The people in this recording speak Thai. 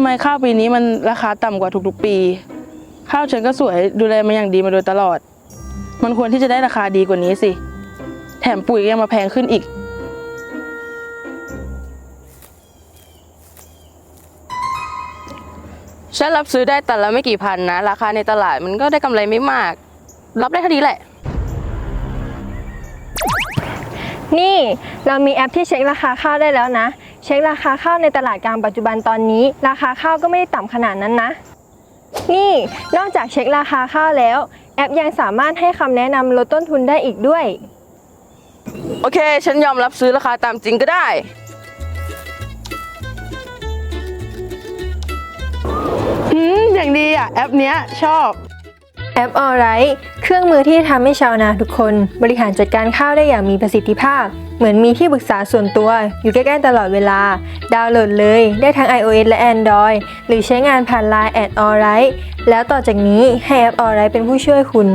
ทำไมข้าวปีนี้มันราคาต่ำกว่าทุกๆปี ข้าวฉันก็สวยดูแลมาอย่างดีมาโดยตลอด มันควรที่จะได้ราคาดีกว่านี้สิ แถมปุ๋ยยังมาแพงขึ้นอีก ฉันรับซื้อได้แต่ละไม่กี่พันนะ ราคาในตลาดมันก็ได้กำไรไม่มาก รับได้เท่านี้แหละ นี่เรามีแอปที่เช็คราคาข้าวได้แล้วนะ เช็คราคาข้าวในตลาดกลางปัจจุบันตอนนี้ ราคาข้าวก็ไม่ได้ต่ำขนาดนั้นนะ นี่นอกจากเช็คราคาข้าวแล้ว แอปยังสามารถให้คำแนะนำลดต้นทุนได้อีกด้วย โอเค ฉันยอมรับซื้อราคาตามจริงก็ได้ อืม อย่างดีอะ แอปเนี้ยชอบ แอปออ l r i g h เครื่องมือที่ทำให้ชาวนาทุกคนบริหารจัดการข้าวได้อย่างมีประสิทธิภาพ เหมือนมีที่ปรึกษาส่วนตัวอยู่ใกล้ๆตลอดเวลา ดาวน์โหลดเลยได้ทั้ง iOS และ Android หรือใช้งานผ่าน Line at Alright แล้วต่อจากนี้ให้แอปออ l r i g h เป็นผู้ช่วยคุณ